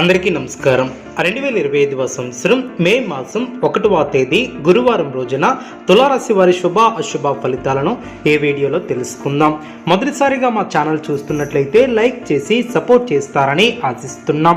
అందరికీ నమస్కారం. రెండు వేల ఇరవై ఐదవ సంవత్సరం మే మాసం ఒకటవ తేదీ గురువారం రోజున తులారాశి వారి శుభ అశుభ ఫలితాలను ఈ వీడియోలో తెలుసుకుందాం. మొదటిసారిగా మా ఛానల్ చూస్తున్నట్లయితే లైక్ చేసి సపోర్ట్ చేస్తారని ఆశిస్తున్నాం.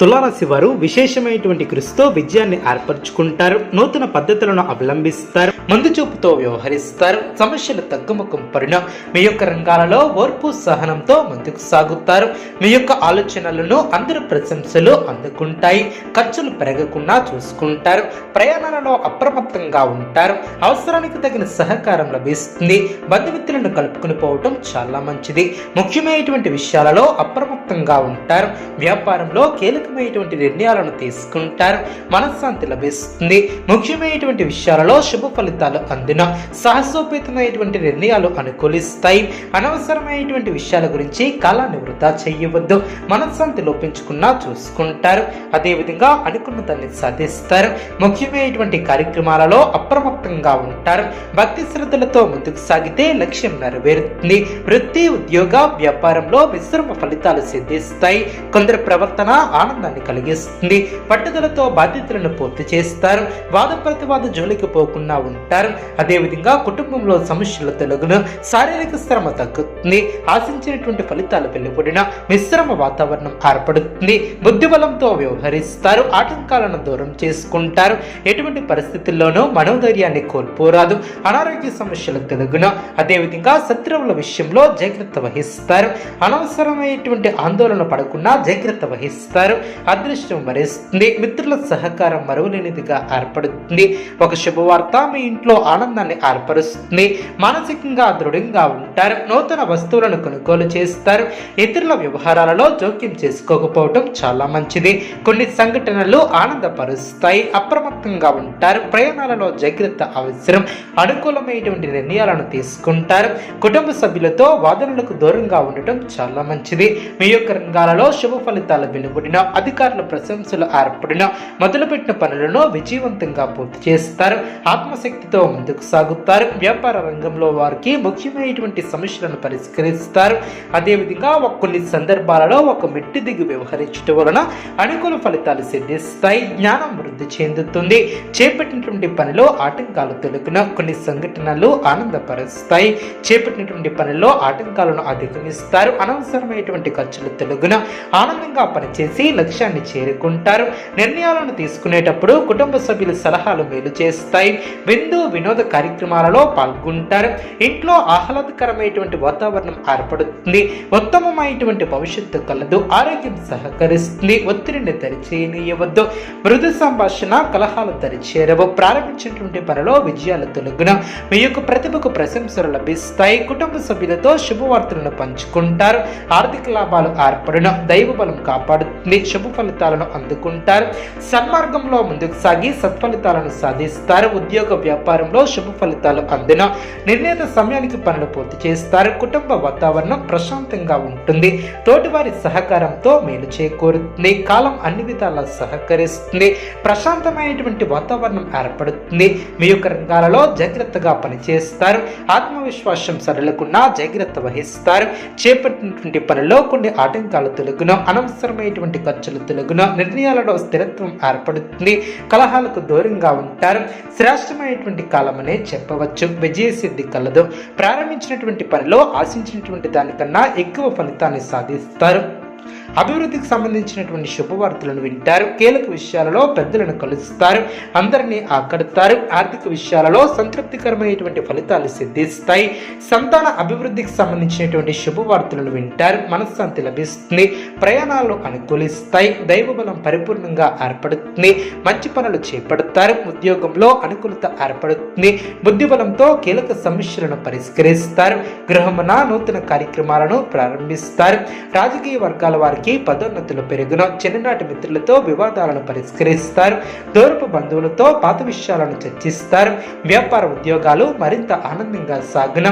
తులారాశి వారు విశేషమైనటువంటి కృషితో విజయాన్ని ఏర్పరచుకుంటారు నూతన పద్ధతులను అవలంబిస్తారు ముందు చూపుతో వ్యవహరిస్తారు సమస్యలు తగ్గుముఖం పరిణ మీ యొక్క రంగాలలో ఓర్పు సహనంతో ముందుకు సాగుతారు. మీ యొక్క ఆలోచనలను అందరి ప్రశంసలు అందుకుంటాయి. ఖర్చులు పెరగకుండా చూసుకుంటారు. ప్రయాణాలలో అప్రమత్తంగా ఉంటారు. అవసరానికి తగిన సహకారం లభిస్తుంది. బంధుమిత్రులను కలుపుకుని పోవటం చాలా మంచిది. ముఖ్యమైనటువంటి విషయాలలో అప్రమత్తంగా ఉంటారు. వ్యాపారంలో కీలక కీలకమైనటువంటి నిర్ణయాలను తీసుకుంటారు. మనశ్శాంతి లభిస్తుంది. ముఖ్యమైనటువంటి విషయాలలో శుభ ఫలితాలు అందిన సాహసోపేతమైనటువంటి నిర్ణయాలు అనుకూలిస్తాయి. అనవసరమైనటువంటి విషయాల గురించి కాలాన్ని వృధా చేయవద్దు. మనశ్శాంతి లోపించుకున్నా చూసుకుంటారు. అదేవిధంగా అనుకున్న దాన్ని సాధిస్తారు. ముఖ్యమైనటువంటి కార్యక్రమాలలో అప్రమత్తంగా ఉంటారు. భక్తి శ్రద్ధలతో ముందుకు సాగితే లక్ష్యం నెరవేరుతుంది. వృత్తి ఉద్యోగ వ్యాపారంలో మిశ్రమ ఫలితాలు సిద్ధిస్తాయి. కొందరి ప్రవర్తన ఆనందాన్ని కలిగిస్తుంది. పట్టుదలతో బాధ్యతలను పూర్తి చేస్తారు. వాద ప్రతివాద జోలికి పోకుండా ఉంటారు. అదేవిధంగా కుటుంబంలో సమస్యల తొలగును శారీరక శ్రమ తగ్గుతుంది. ఆశించినటువంటి ఫలితాలు వెలువడిన మిశ్రమ వాతావరణం ఏర్పడుతుంది. బుద్ధిబలంతో వ్యవహరిస్తారు. ఆటంకాలను దూరం చేసుకుంటారు. ఎటువంటి పరిస్థితుల్లోనూ మనోధైర్యాన్ని కోల్పోరాదు. అనారోగ్య సమస్యలు తెలుగున అదేవిధంగా శత్రువుల విషయంలో జాగ్రత్త వహిస్తారు. అనవసరమైనటువంటి ఆందోళన పడకుండా జాగ్రత్త వహిస్తారు. అదృష్టం వరిస్తుంది. మిత్రుల సహకారం మరువలేనిదిగా ఏర్పడుతుంది. ఒక శుభవార్త మీ ఇంట్లో ఆనందాన్ని ఏర్పరుస్తుంది. మానసికంగా దృఢంగా ఉంటారు. నూతన వస్తువులను కొనుగోలు చేస్తారు. ఇతరుల వ్యవహారాలలో జోక్యం చేసుకోకపోవటం చాలా మంచిది. కొన్ని సంఘటనలు ఆనందపరుస్తాయి. అప్రమత్తంగా ఉంటారు. ప్రయాణాలలో జాగ్రత్త అవసరం. అనుకూలమైనటువంటి నిర్ణయాలను తీసుకుంటారు. కుటుంబ సభ్యులతో వాదనలకు దూరంగా ఉండటం చాలా మంచిది. మీ యొక్క రంగాలలో శుభ ఫలితాలు వెలువడిన అధికారుల ప్రశంసలు ఏర్పడిన మొదలుపెట్టిన పనులను విజయవంతంగా పూర్తి చేస్తారు. ఆత్మశక్తితో ముందుకు సాగుతారు. వ్యాపార రంగంలో వారికి ముఖ్యమైనటువంటి సమస్యలను పరిష్కరిస్తారు. అదేవిధంగా కొన్ని సందర్భాలలో ఒక మెట్టి దిగి వ్యవహరించడం వలన అనుకూల ఫలితాలు సిద్ధిస్తాయి. జ్ఞానం వృద్ధి చెందుతుంది. చేపట్టినటువంటి పనిలో ఆటంకాలు తొలగిన కొన్ని సంఘటనలు ఆనందపరుస్తాయి. చేపట్టినటువంటి పనిలో ఆటంకాలను అధిగమిస్తారు. అనవసరమైనటువంటి ఖర్చులు తొలగిన ఆనందంగా పనిచేసి లక్ష్యాన్ని చేరుకుంటారు. నిర్ణయాలను తీసుకునేటప్పుడు కుటుంబ సభ్యుల సలహాలు మేలు చేస్తాయి. విందు వినోద కార్యక్రమాలలో పాల్గొంటారు. ఇంట్లో ఆహ్లాదకరమైనటువంటి వాతావరణం ఏర్పడుతుంది. ఉత్తమమైనటువంటి భవిష్యత్తు కలదు. ఆరోగ్యం సహకరిస్తుంది. ఒత్తిడిని తరిచేయనీయవద్దు. మృదు సంభాషణ కలహాలు దరిచేరవు ప్రారంభించినటువంటి పనిలో విజయాలు తొలగున. మీ యొక్క ప్రతిభకు ప్రశంసలు లభిస్తాయి. కుటుంబ సభ్యులతో శుభవార్తలను పంచుకుంటారు. ఆర్థిక లాభాలు ఏర్పడిన. దైవ బలం కాపాడుతుంది. శుభ ఫలితాలను అందుకుంటారు. సన్మార్గంలో ముందుకు సాగి సత్ఫలితాలను సాధిస్తారు. ఉద్యోగ వ్యాపారంలో శుభ ఫలితాలు అందిన నిర్ణీత సమయానికి పనులు పూర్తి చేస్తారు. కుటుంబ వాతావరణం ప్రశాంతంగా ఉంటుంది. తోటివారి సహకారంతో మేలు చేకూరుతుంది. కాలం అన్ని విధాలా సహకరిస్తుంది. ప్రశాంతమైనటువంటి వాతావరణం ఏర్పడుతుంది. మీ యొక్క రంగాలలో జాగ్రత్తగా పనిచేస్తారు. ఆత్మవిశ్వాసం సరళకున్నా జాగ్రత్త వహిస్తారు. చేపట్టినటువంటి పనిలో కొన్ని ఆటంకాలు తొలగిన అనవసరమైనటువంటి ఖర్చులు తొలగున నిర్ణయాలలో స్థిరత్వం ఏర్పడుతుంది. కలహాలకు దూరంగా ఉంటారు. శ్రేష్టమైనటువంటి కాలమనే చెప్పవచ్చు. విజయసిద్ధి కలదు. ప్రారంభించినటువంటి పనిలో ఆశించినటువంటి దానికన్నా ఎక్కువ ఫలితాన్ని సాధిస్తారు. అభివృద్ధికి సంబంధించినటువంటి శుభవార్తలను వింటారు కీలక విషయాలలో పెద్దలను కలుస్తారు అందరినీ ఆకడతారు ఆర్థిక విషయాలలో సంతృప్తికరమైనటువంటి ఫలితాలు సిద్ధిస్తాయి సంతాన అభివృద్ధికి సంబంధించినటువంటి శుభవార్తలను వింటారు మనశ్శాంతి లభిస్తుంది ప్రయాణాలు అనుకూలిస్తాయి దైవబలం పరిపూర్ణంగా ఏర్పడుతుంది మంచి పనులు చేపడతారు ఉద్యోగంలో అనుకూలత ఏర్పడుతుంది బుద్ధిబలంతో కీలక సమస్యలను పరిష్కరిస్తారు గృహమున నూతన కార్యక్రమాలను ప్రారంభిస్తారు రాజకీయ వర్గాల వారికి వారికి పదోన్నతులు పెరుగున. చిన్ననాటి మిత్రులతో వివాదాలను పరిష్కరిస్తారు. దూరపు బంధువులతో పాత విషయాలను చర్చిస్తారు. వ్యాపార ఉద్యోగాలు మరింత ఆనందంగా సాగున.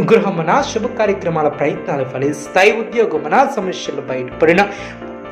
గృహమున శుభ కార్యక్రమాల ప్రయత్నాలు ఫలిస్తాయి. ఉద్యోగమున సమస్యలు బయటపడిన.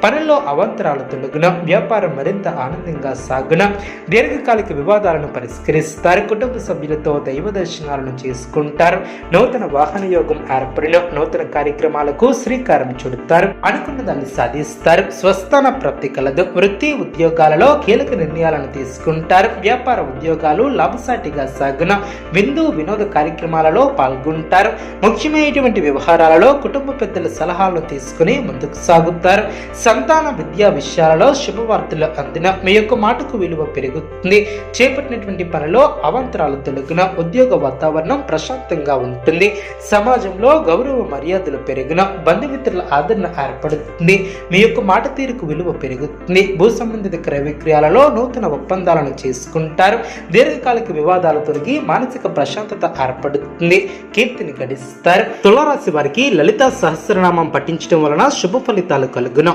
పనుల్లో అవాంతరాలు తొలగున వ్యాపారం మరింత ఆనందంగా సాగున దీర్ఘకాలిక వివాదాలను పరిష్కరిస్తారు. కుటుంబ సభ్యులతో దైవ దర్శనాలను చేసుకుంటారు. నూతన వాహన యోగం ఏర్పడిన నూతన కార్యక్రమాలకు శ్రీకారం చుడతారు. అనుకున్న దాన్ని సాధిస్తారు. స్వస్థాన ప్రాప్తి కలదు. వృత్తి ఉద్యోగాలలో కీలక నిర్ణయాలను తీసుకుంటారు. వ్యాపార ఉద్యోగాలు లాభసాటిగా సాగున విందు వినోద కార్యక్రమాలలో పాల్గొంటారు. ముఖ్యమైనటువంటి వ్యవహారాలలో కుటుంబ పెద్దల సలహాలు తీసుకుని ముందుకు సాగుతారు. సంతాన విద్యా విషయాలలో శుభవార్తలు అందిన మీ యొక్క మాటకు విలువ పెరుగుతుంది. చేపట్టినటువంటి పనిలో అవంతరాలు తొలగిన ఉద్యోగ వాతావరణం ప్రశాంతంగా ఉంటుంది. సమాజంలో గౌరవ మర్యాదలు పెరిగిన బంధుమిత్రుల ఆదరణ ఏర్పడుతుంది. మీ యొక్క మాట తీరుకు విలువ పెరుగుతుంది. భూ సంబంధిత క్రయ విక్రయాలలో నూతన ఒప్పందాలను చేసుకుంటారు. దీర్ఘకాలిక వివాదాలు తొలగి మానసిక ప్రశాంతత ఏర్పడుతుంది. కీర్తిని గడిస్తారు. తులారాశి వారికి లలిత సహస్రనామం పఠించడం వలన శుభ ఫలితాలు కలుగును.